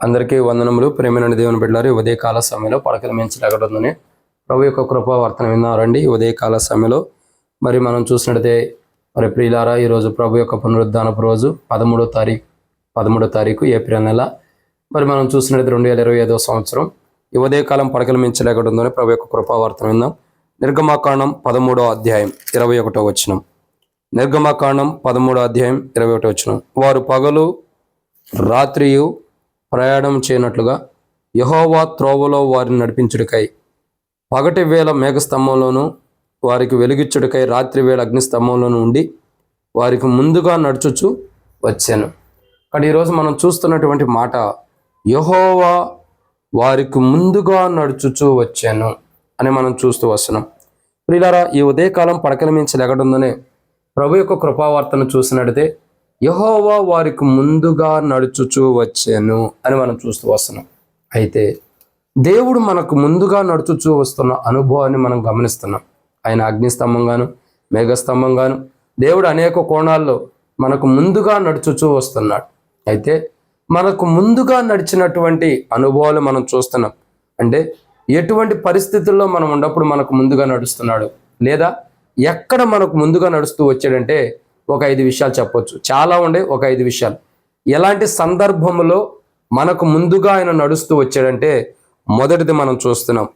అందరికీ వందనములు. ప్రేమైన దేవుని బిడ్డలారు ఉదయకాల సమయంలో పడకల మించి ఎగడుందని ప్రభు యొక్క కృపా వర్తన విన్నారండి. ఉదయకాల సమయంలో మరి మనం చూసినట్టయితే మరి ప్రియులారా ఈరోజు ప్రభు యొక్క పునరుద్ధానపు రోజు పదమూడో తారీఖు పదమూడో తారీఖు ఏప్రిల్ నెల. మరి మనం చూసినట్టు రెండు వేల ఇరవై ఐదో సంవత్సరం. ఈ ఉదయకాలం పడకల మించి ఎగడుందని ప్రభు యొక్క కృపా వర్తన విన్నాం. నిర్గమాకాండం పదమూడో అధ్యాయం ఇరవై ఒకటో వచ్చినం నిర్గమాకాండం పదమూడో అధ్యాయం ఇరవై ఒకటో వచ్చినం వారు పగలు రాత్రియు ప్రయాణం చేయనట్లుగా యహోవా త్రోవలో వారిని నడిపించుడికై. పగటి వేళ మేఘస్తంభంలోనూ వారికి వెలుగిచ్చుడికై రాత్రి వేళ అగ్నిస్తంభంలోనూ ఉండి వారికి ముందుగా నడుచుచు వచ్చాను. కానీ ఈరోజు మనం చూస్తున్నటువంటి మాట యహోవా వారికి ముందుగా నడుచుచూ వచ్చాను అని మనం చూస్తూ వస్తున్నాం. ప్రియులారా ఈ ఉదయకాలం పడకల మించి లెగడుందనే ప్రభు యొక్క కృపావార్తను చూసినట్టయితే యహోవా వారికి ముందుగా నడుచుచూ వచ్చాను అని మనం చూస్తూ వస్తున్నాం. అయితే దేవుడు మనకు ముందుగా నడుచుచూ వస్తున్న అనుభవాన్ని మనం గమనిస్తున్నాం. ఆయన అగ్నిస్తంభంగాను మేఘస్తంభంగాను దేవుడు అనేక కోణాల్లో మనకు ముందుగా నడుచుచూ వస్తున్నాడు. అయితే మనకు ముందుగా నడిచినటువంటి అనుభవాలు మనం చూస్తున్నాం. అంటే ఎటువంటి పరిస్థితుల్లో మనం ఉన్నప్పుడు మనకు ముందుగా నడుస్తున్నాడు? లేదా ఎక్కడ మనకు ముందుగా నడుస్తూ వచ్చాడంటే ఒక ఐదు విషయాలు చెప్పొచ్చు. చాలా ఉండే ఒక ఐదు విషయాలు. ఎలాంటి సందర్భంలో మనకు ముందుగా ఆయన నడుస్తూ వచ్చాడంటే మొదటిది మనం చూస్తున్నాం.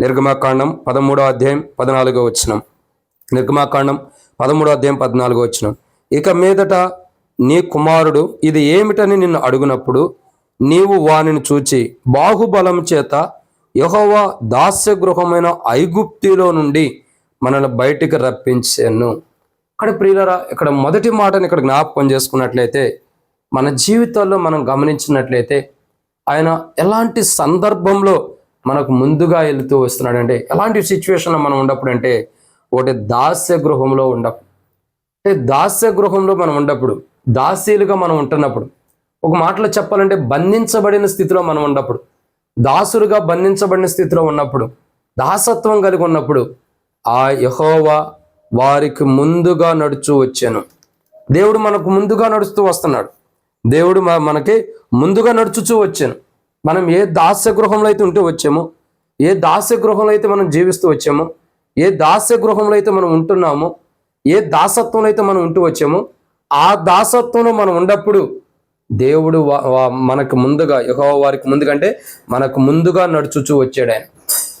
నిర్గమాకాండం పదమూడో అధ్యాయం పద్నాలుగో వచ్చినాం నిర్గమాకాండం పదమూడో అధ్యాయం పద్నాలుగో వచ్చినాం ఇక మీదట నీ కుమారుడు ఇది ఏమిటని నిన్ను అడుగునప్పుడు నీవు వానిని చూచి బాహుబలం చేత యహోవా దాస్య గృహమైన ఐగుప్తిలో నుండి మనల్ని బయటికి రప్పించాను. అక్కడ ప్రియులరా ఇక్కడ మొదటి మాటను ఇక్కడ జ్ఞాపకం చేసుకున్నట్లయితే మన జీవితాల్లో మనం గమనించినట్లయితే ఆయన ఎలాంటి సందర్భంలో మనకు ముందుగా వెళుతూ వస్తున్నాడంటే ఎలాంటి సిచ్యువేషన్లో మనం ఉన్నప్పుడు అంటే ఒకటి దాస్య గృహంలో ఉండప్పుడు అంటే దాస్య గృహంలో మనం ఉండప్పుడు దాసీలుగా మనం ఉంటున్నప్పుడు ఒక మాటలో చెప్పాలంటే బంధించబడిన స్థితిలో మనం ఉన్నప్పుడు దాసులుగా బంధించబడిన స్థితిలో ఉన్నప్పుడు దాసత్వం కలిగి ఉన్నప్పుడు ఆ యహోవా వారికి ముందుగా నడుచు వచ్చాను. దేవుడు మనకు ముందుగా నడుస్తూ వస్తున్నాడు. దేవుడు మనకి ముందుగా నడుచుచూ వచ్చాను. మనం ఏ దాస్య గృహంలో అయితే ఉంటూ వచ్చామో ఏ దాస్య గృహంలో అయితే మనం జీవిస్తూ వచ్చామో ఏ దాస్య గృహంలో అయితే మనం ఉంటున్నామో ఏ దాసత్వంలో అయితే మనం ఉంటూ వచ్చామో ఆ దాసత్వంలో మనం ఉన్నప్పుడు దేవుడు మనకు ముందుగా యహో వారికి ముందుగా అంటే మనకు ముందుగా నడుచుచూ వచ్చాడు ఆయన.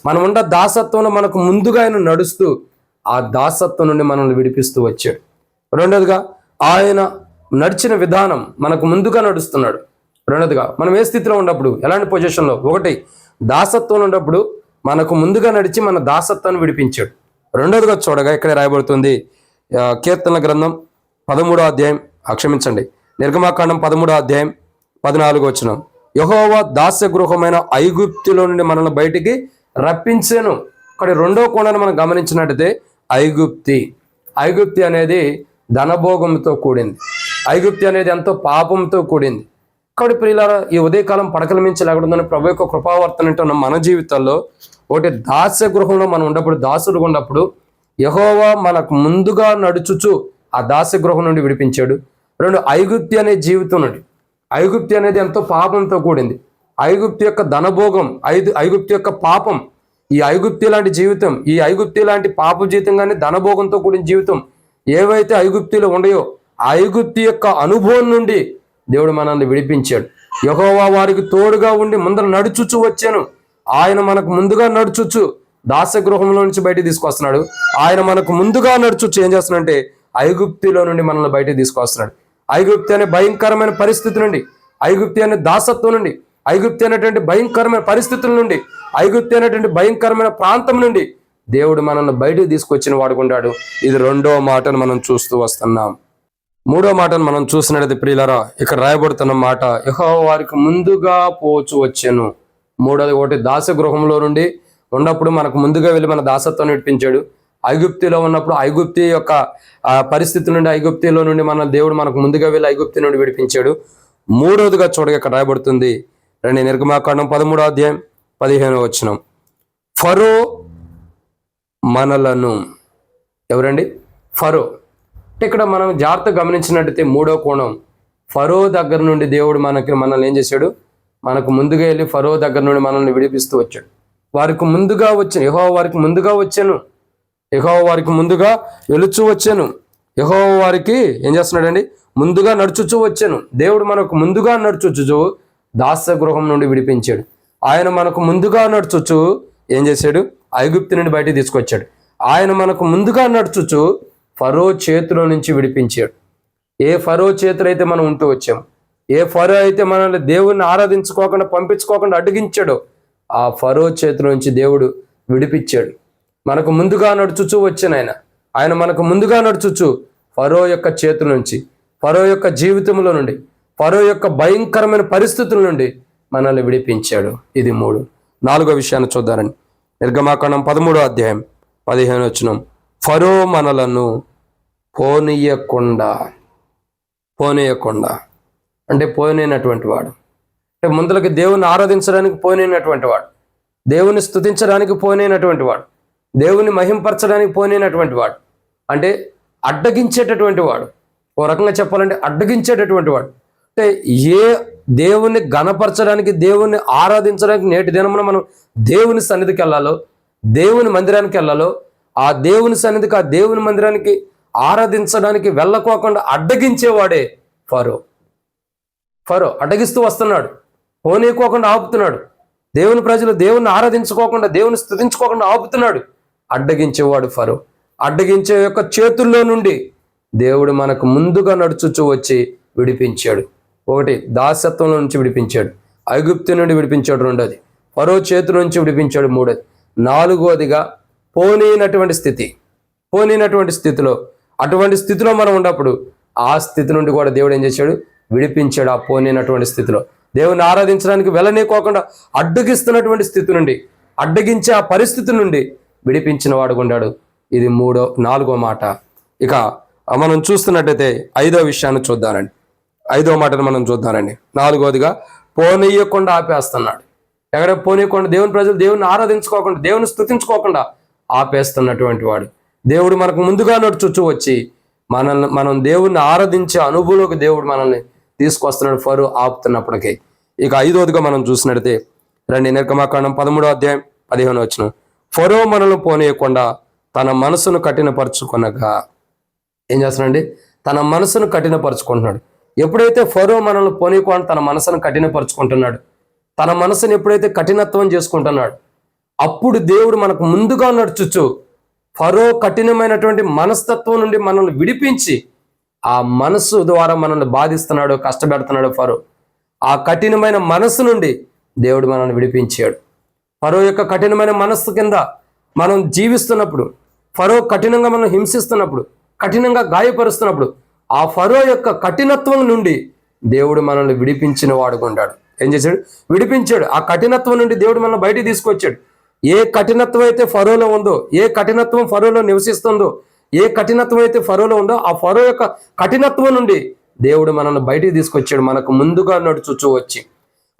మనం ఉన్న దాసత్వంలో మనకు ముందుగా ఆయన నడుస్తూ ఆ దాసత్వం నుండి మనల్ని విడిపిస్తూ వచ్చాడు. రెండోదిగా ఆయన నడిచిన విధానం మనకు ముందుగా నడుస్తున్నాడు. రెండోదిగా మనం ఏ స్థితిలో ఉన్నప్పుడు ఎలాంటి పొజిషన్లో? ఒకటి దాసత్వం ఉన్నప్పుడు మనకు ముందుగా నడిచి మన దాసత్వాన్ని విడిపించాడు. రెండోదిగా చూడగా ఇక్కడే రాయబడుతుంది కీర్తన గ్రంథం పదమూడో అధ్యాయం అక్షమించండి క్షమించండి నిర్గమాకాండం పదమూడో అధ్యాయం పద్నాలుగు వచ్చిన యహోవా దాస్య గృహమైన ఐగుప్తిలో నుండి మనల్ని బయటికి రప్పించాను. ఇక్కడ రెండో కోణాన్ని మనం గమనించినట్టయితే ఐగుప్తి. ఐగుప్తి అనేది ధనభోగంతో కూడింది. ఐగుప్తి అనేది ఎంతో పాపంతో కూడింది. కాబట్టి ప్రియులారా ఈ ఉదయకాలం పడకల మించి లేకుండా ప్రభు యొక్క కృపావర్తన ఉన్న మన జీవితాల్లో ఒకటి దాస్య గృహంలో మనం ఉండప్పుడు దాసుడు ఉన్నప్పుడు యహోవా మనకు ముందుగా నడుచుచు ఆ దాస్య గృహం నుండి విడిపించాడు. రెండు ఐగుప్తి అనే జీవితం నుండి. ఐగుప్తి అనేది ఎంతో పాపంతో కూడింది. ఐగుప్తి యొక్క ధనభోగం ఐదు ఐగుప్తి యొక్క పాపం ఈ ఐగుప్తి లాంటి జీవితం ఈ ఐగుప్తి లాంటి పాప జీవితం కానీ ధనభోగంతో కూడిన జీవితం ఏవైతే ఐగుప్తిలో ఉండయో ఐగుప్తి యొక్క అనుభవం నుండి దేవుడు మనల్ని విడిపించాడు. యహోవా వారికి తోడుగా ఉండి ముందర నడుచుచు వచ్చాను. ఆయన మనకు ముందుగా నడుచుచు దాసగృహంలో నుంచి బయటికి తీసుకొస్తున్నాడు. ఆయన మనకు ముందుగా నడుచుచు ఏం చేస్తున్నాడంటే ఐగుప్తిలో నుండి మనల్ని బయటికి తీసుకొస్తున్నాడు. ఐగుప్తి అనే భయంకరమైన పరిస్థితి నుండి ఐగుప్తి అనే దాసత్వం నుండి ఐగుప్తి అయినటువంటి భయంకరమైన పరిస్థితుల నుండి ఐగుప్తి అనేటువంటి భయంకరమైన ప్రాంతం నుండి దేవుడు మనల్ని బయటకు తీసుకొచ్చిన వాడుకుంటాడు ఇది రెండో మాటను మనం చూస్తూ వస్తున్నాం. మూడో మాటను మనం చూసినట్లయితే ప్రియులరా ఇక్కడ రాయబడుతున్న మాట యహో వారికి ముందుగా పోచు వచ్చాను. మూడోది ఒకటి దాస గృహంలో నుండి ఉన్నప్పుడు మనకు ముందుగా వెళ్ళి మన దాసత్వం నడిపించాడు ఐగుప్తిలో ఉన్నప్పుడు ఐగుప్తి యొక్క పరిస్థితి నుండి ఐగుప్తిలో నుండి మన దేవుడు మనకు ముందుగా వెళ్ళి ఐగుప్తి నుండి విడిపించాడు. మూడోదిగా చూడగా ఇక్కడ రాయబడుతుంది రెండు నిర్గమాకాండం పదమూడో అధ్యాయం పదిహేను వచ్చినం ఫరో మనలను ఎవరండి? ఫరో. అంటే ఇక్కడ మనం జాగ్రత్త గమనించినట్టయితే మూడో కోణం. ఫరో దగ్గర నుండి దేవుడు మనకి మనల్ని ఏం చేశాడు? మనకు ముందుగా వెళ్ళి ఫరో దగ్గర నుండి మనల్ని విడిపిస్తూ వచ్చాడు. వారికి ముందుగా వచ్చాను. యహో వారికి ముందుగా వచ్చాను. యహో వారికి ముందుగా వెలుచు వచ్చాను. యహో వారికి ఏం చేస్తున్నాడండి? ముందుగా నడుచుచూ వచ్చాను. దేవుడు మనకు ముందుగా నడుచుచు దాస గృహం నుండి విడిపించాడు. ఆయన మనకు ముందుగా నడుచుచు ఏం చేశాడు? ఐగుప్తు నుండి బయటికి తీసుకొచ్చాడు. ఆయన మనకు ముందుగా నడుచుచు ఫరో చేతిలో నుంచి విడిపించాడు. ఏ ఫరో చేతులు అయితే మనం ఉంటూ వచ్చాము ఏ ఫరో అయితే మనల్ని దేవుణ్ణి ఆరాధించుకోకుండా పంపించుకోకుండా అడ్డగించాడో ఆ ఫరో చేతుల నుంచి దేవుడు విడిపించాడు. మనకు ముందుగా నడుచుచూ వచ్చాను ఆయన ఆయన మనకు ముందుగా నడుచుచు ఫరో యొక్క చేతుల నుంచి ఫరో యొక్క జీవితంలో నుండి ఫరో యొక్క భయంకరమైన పరిస్థితుల నుండి మనల్ని విడిపించాడు. ఇది మూడు. నాలుగో విషయాన్ని చూద్దారని నిర్గమాకాండం పదమూడో అధ్యాయం పదిహేను వచ్చిన ఫరో మనలను పోనీయకుండా పోనీయకుండా. అంటే పోనీనటువంటి వాడు. అంటే ముందలకి దేవుని ఆరాధించడానికి పోనీనటువంటి వాడు. దేవుని స్థుతించడానికి పోనీనటువంటి వాడు. దేవుని మహింపరచడానికి పోనీనటువంటి వాడు. అంటే అడ్డగించేటటువంటి వాడు. ఓ రకంగా చెప్పాలంటే అడ్డగించేటటువంటి వాడు. అంటే ఏ దేవుని గణపరచడానికి దేవుని ఆరాధించడానికి నేటి దినమున మనం దేవుని సన్నిధికి వెళ్ళాలో దేవుని మందిరానికి వెళ్ళాలో ఆ దేవుని సన్నిధికి ఆ దేవుని మందిరానికి ఆరాధించడానికి వెళ్ళకోకుండా అడ్డగించేవాడే ఫరో. ఫరో అడ్డగిస్తూ వస్తున్నాడు పోనీకోకుండా ఆపుతున్నాడు. దేవుని ప్రజలు దేవుని ఆరాధించుకోకుండా దేవుని స్థుతించుకోకుండా ఆపుతున్నాడు. అడ్డగించేవాడు ఫరో. అడ్డగించే యొక్క చేతుల్లో నుండి దేవుడు మనకు ముందుగా నడుచుచూ వచ్చి విడిపించాడు. ఒకటి దాసత్వంలో నుంచి విడిపించాడు. ఐగుప్తు నుండి విడిపించాడు రెండోది. పరో చేతుల నుంచి విడిపించాడు మూడోది. నాలుగోదిగా పోనీనటువంటి స్థితి. పోనీనటువంటి స్థితిలో అటువంటి స్థితిలో మనం ఉన్నప్పుడు ఆ స్థితి నుండి కూడా దేవుడు ఏం చేశాడు? విడిపించాడు ఆ పోనీనటువంటి స్థితిలో. దేవుని ఆరాధించడానికి వెళ్ళనీకోకుండా అడ్డగిస్తున్నటువంటి స్థితి నుండి అడ్డగించే ఆ పరిస్థితి నుండి విడిపించిన వాడు ఇది మూడో నాలుగో మాట. ఇక మనం చూస్తున్నట్టయితే ఐదో విషయాన్ని చూద్దానండి ఐదో మాటను మనం చూద్దామండి. నాలుగోదిగా పోనీయకుండా ఆపేస్తున్నాడు. ఎక్కడ పోనీయకుండా? దేవుని ప్రజలు దేవుని ఆరాధించుకోకుండా దేవుని స్థుతించుకోకుండా ఆపేస్తున్నటువంటి వాడు. దేవుడు మనకు ముందుగా నడుచుచూ వచ్చి మనల్ని మనం దేవుణ్ణి ఆరాధించే అనుభవంలోకి దేవుడు మనల్ని తీసుకొస్తున్నాడు ఫరు ఆపుతున్నప్పటికీ. ఇక ఐదోదిగా మనం చూసినట్టే రండి నిర్గమాకాండం పదమూడో అధ్యాయం పదిహేను వచ్చిన ఫరో మనల్ని పోనీయకుండా తన మనసును కఠినపరుచుకొనగా ఏం చేస్తున్నాడండి? తన మనసును కఠినపరుచుకుంటున్నాడు. ఎప్పుడైతే ఫరో మనల్ని పోనీకోని తన మనసును కఠినపరుచుకుంటున్నాడు తన మనసును ఎప్పుడైతే కఠినత్వం చేసుకుంటున్నాడు అప్పుడు దేవుడు మనకు ముందుగా నడుచుచు ఫరో కఠినమైనటువంటి మనస్తత్వం నుండి మనల్ని విడిపించి ఆ మనస్సు ద్వారా మనల్ని బాధిస్తున్నాడు కష్టపెడుతున్నాడు ఫరో. ఆ కఠినమైన మనస్సు నుండి దేవుడు మనల్ని విడిపించాడు. ఫరో యొక్క కఠినమైన మనస్సు కింద మనం జీవిస్తున్నప్పుడు ఫరో కఠినంగా మనం హింసిస్తున్నప్పుడు కఠినంగా గాయపరుస్తున్నప్పుడు ఆ ఫరో యొక్క కఠినత్వం నుండి దేవుడు మనల్ని విడిపించిన వాడుకుంటాడు ఏం చేశాడు? విడిపించాడు. ఆ కఠినత్వం నుండి దేవుడు మనల్ని బయటికి తీసుకొచ్చాడు. ఏ కఠినత్వం అయితే ఫరోలో ఉందో ఏ కఠినత్వం ఫరోలో నివసిస్తుందో ఏ కఠినత్వం అయితే ఫరోలో ఉందో ఆ ఫరో యొక్క కఠినత్వం నుండి దేవుడు మనల్ని బయటికి తీసుకొచ్చాడు. మనకు ముందుగా నడుచుచూ వచ్చి.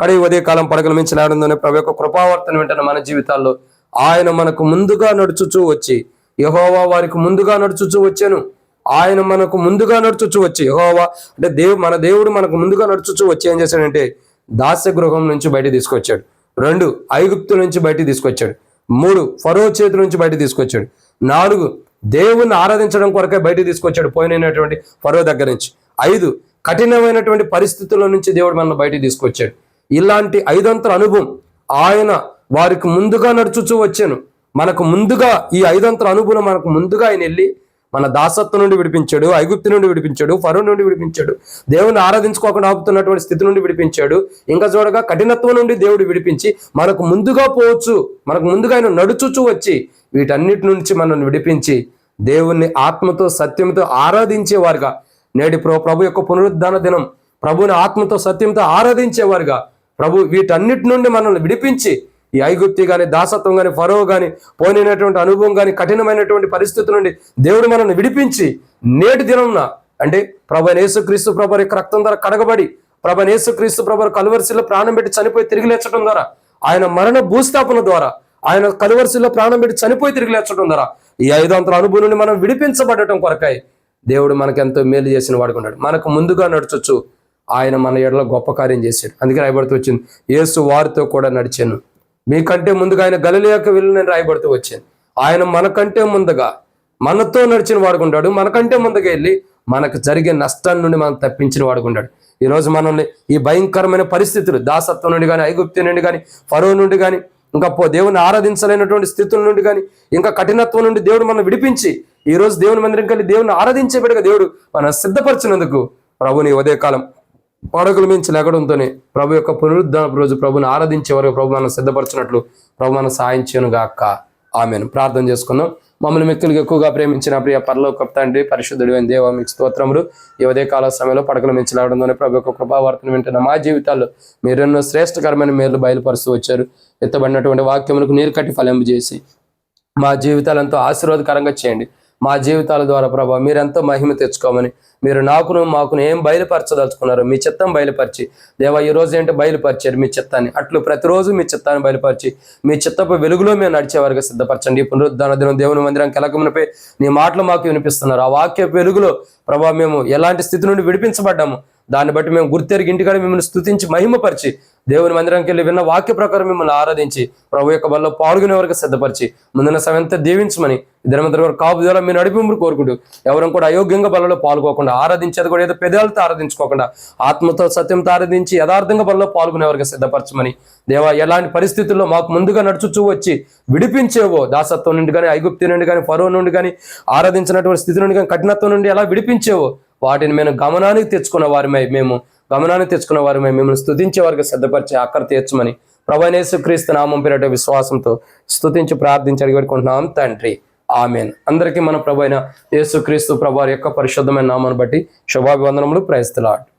కానీ ఉదయకాలం పడగల మించిన ఆనందం ప్రభు యొక్క కృపావర్తన వెంటనే మన జీవితాల్లో ఆయన మనకు ముందుగా నడుచుచూ వచ్చి యహోవా వారికి ముందుగా నడుచుచూ వచ్చాను. ఆయన మనకు ముందుగా నడుచుచు వచ్చి యహోవా అంటే దేవు మన దేవుడు మనకు ముందుగా నడుచుచు వచ్చి ఏం చేశాడంటే దాస్య గృహం నుంచి బయట తీసుకొచ్చాడు. రెండు ఐగుప్తు నుంచి బయట తీసుకొచ్చాడు. మూడు ఫరో చేతి నుంచి బయట తీసుకొచ్చాడు. నాలుగు దేవుణ్ణి ఆరాధించడం కొరకే బయట తీసుకొచ్చాడు పోయినటువంటి ఫరో దగ్గర నుంచి. ఐదు కఠినమైనటువంటి పరిస్థితుల నుంచి దేవుడు మనల్ని బయట తీసుకొచ్చాడు. ఇలాంటి ఐదంతల అనుభవం ఆయన వారికి ముందుగా నడుచుచూ వచ్చాను. మనకు ముందుగా ఈ ఐదంతల అనుభవం మనకు ముందుగా ఆయన వెళ్ళి మన దాసత్వం నుండి విడిపించాడు ఐగుప్తు నుండి విడిపించాడు ఫరు నుండి విడిపించాడు. దేవుని ఆరాధించుకోకుండా ఆపుతున్నటువంటి స్థితి నుండి విడిపించాడు. ఇంకా చూడగా కఠినత్వం నుండి దేవుడు విడిపించి మనకు ముందుగా పోవచ్చు మనకు ముందుగా ఆయన నడుచుచూ వచ్చి వీటన్నిటి నుంచి మనల్ని విడిపించి దేవుణ్ణి ఆత్మతో సత్యంతో ఆరాధించేవారుగా. నేటి ప్రో ప్రభు యొక్క పునరుద్ధాన దినం ప్రభుని ఆత్మతో సత్యంతో ఆరాధించేవారుగా. ప్రభు వీటన్నిటి నుండి మనల్ని విడిపించి ఈ ఐగుప్తి కానీ దాసత్వం కానీ ఫరో కానీ పోయినటువంటి అనుభవం కానీ కఠినమైనటువంటి పరిస్థితి నుండి దేవుడు మనల్ని విడిపించి నేటి దినంన అంటే ప్రభ యేసుక్రీస్తు ప్రభు యొక్క రక్తం ద్వారా కడగబడి ప్రభ యేసుక్రీస్తు ప్రభు కలువరిశిలో ప్రాణం పెట్టి చనిపోయి తిరిగి లేచడం ద్వారా ఆయన మరణ భూస్థాపన ద్వారా ఆయన కలువరిశిలో ప్రాణం పెట్టి చనిపోయి తిరిగి లేచడం ద్వారా ఈ ఐదంతల అనుభవం నుండి మనం విడిపించబడటం కొరకాయి దేవుడు మనకు ఎంతో మేలు చేసిన వాడుకున్నాడు మనకు ముందుగా నడచొచ్చు. ఆయన మన ఎడలో గొప్ప కార్యం చేశాడు. అందుకే రాయబడుతూ వచ్చింది యేసు వారితో కూడా నడిచాను. మీకంటే ముందుగా ఆయన గలిలేక వెళ్ళి రాయబడుతూ వచ్చాను. ఆయన మనకంటే ముందుగా మనతో నడిచిన వాడుకుంటాడు మనకంటే ముందుగా వెళ్ళి మనకు జరిగే నష్టం నుండి మనం తప్పించిన వాడుకుంటాడు ఈ రోజు మనల్ని ఈ భయంకరమైన పరిస్థితులు దాసత్వం నుండి కానీ ఐగుప్తి నుండి కానీ ఫరో నుండి కానీ ఇంకా పో దేవుని ఆరాధించలేనటువంటి స్థితుల నుండి కానీ ఇంకా కఠినత్వం నుండి దేవుడు మనం విడిపించి ఈ రోజు దేవుని మందిరం కలిగి దేవుని ఆరాధించే బిడ్డగా దేవుడు మనం సిద్ధపరిచినందుకు ప్రభుని ఉదయకాలం పడకలు మించి లెగడంతోనే ప్రభు యొక్క పునరుద్ధరణ రోజు ప్రభుని ఆరాధించే వరకు ప్రభు మనం సిద్ధపరిచినట్లు ప్రభు మనం సాయం గాక. ఆమెను. ప్రార్థన చేసుకుందాం. మమ్మల్ని మిక్కులకు ఎక్కువగా ప్రేమించిన ప్రియ పరలోక తండ్రి పరిశుద్ధుడు అని దేవ మీకు స్తోత్రములు. ఈ ఉదయ కాల సమయంలో పడకలు మించి లేవడంతోనే ప్రభు యొక్క కృపావార్తను వింటున్న మా జీవితాల్లో మీరెన్నో శ్రేష్టకరమైన మేలు బయలుపరుస్తూ వచ్చారు. ఎత్తబడినటువంటి వాక్యములకు నీరు కట్టి ఫలింపు చేసి మా జీవితాలంతా ఆశీర్వాదకరంగా చేయండి. మా జీవితాల ద్వారా ప్రభా మీరెంతో మహిమ తెచ్చుకోమని మీరు నాకును మాకును ఏం బయలుపరచదలుచుకున్నారు మీ చిత్తం బయలుపరిచి దేవా ఈ రోజు ఏంటో బయలుపరిచారు మీ చిత్తాన్ని. అట్లు ప్రతిరోజు మీ చిత్తాన్ని బయలుపరిచి మీ చిత్తపు వెలుగులో మేము నడిచే వరకు సిద్ధపరచండి. పునరుద్ధరణ పునరుద్ధాన దినం దేవుని మందిరం కెలకమునిపై నీ మాటలు మాకు వినిపిస్తున్నారు. ఆ వాక్య వెలుగులో ప్రభా మేము ఎలాంటి స్థితి నుండి విడిపించబడ్డాము దాన్ని బట్టి మేము గుర్తెరిగి ఇంటికాడ మిమ్మల్ని స్తుతించి మహిమపరిచి దేవుని మందిరానికి వెళ్ళి విన్న వాక్య ప్రకారం మిమ్మల్ని ఆరాధించి ప్రభు యొక్క బల్లో పాల్గొనే వరకు సిద్ధపరిచి ముందున్న సమయంతో దీవించమని ఇద్దరు వరకు కాపు ద్వారా మీరు నడిపింపుడు కోరుకుంటూ ఎవరం కూడా అయోగ్యంగా బలలో పాల్గొకుండా ఆరాధించేది కూడా ఏదో పెదాలతో ఆరాధించుకోకుండా ఆత్మతో సత్యంతో ఆరాధించి యథార్థంగా బలలో పాల్గొనే వరకు సిద్ధపరచమని దేవా ఎలాంటి పరిస్థితుల్లో మాకు ముందుగా నడుచుచూ వచ్చి విడిపించేవో దాసత్వం నుండి కానీ ఐగుప్తి నుండి కానీ ఫరో నుండి కానీ ఆరాధించినటువంటి స్థితి నుండి కానీ కఠినత్వం నుండి ఎలా విడిపించేవో వాటిని మేము గమనానికి తెచ్చుకున్న వారిమై మేము గమనానికి తెచ్చుకున్న వారిమై మిమ్మల్ని స్థుతించే వారికి సిద్ధపరిచే అక్కడ తీర్చమని ప్రభనేసు క్రీస్తు నామం పేరట విశ్వాసంతో స్థుతించి ప్రార్థించి అడిగి తండ్రి. ఆమెన్. అందరికీ మన ప్రభు అయిన యేసు క్రీస్తు ప్రభు యొక్క పరిశుద్ధమైన నామాన్ని బట్టి శుభాభివందనములు. ప్రయత్లాడు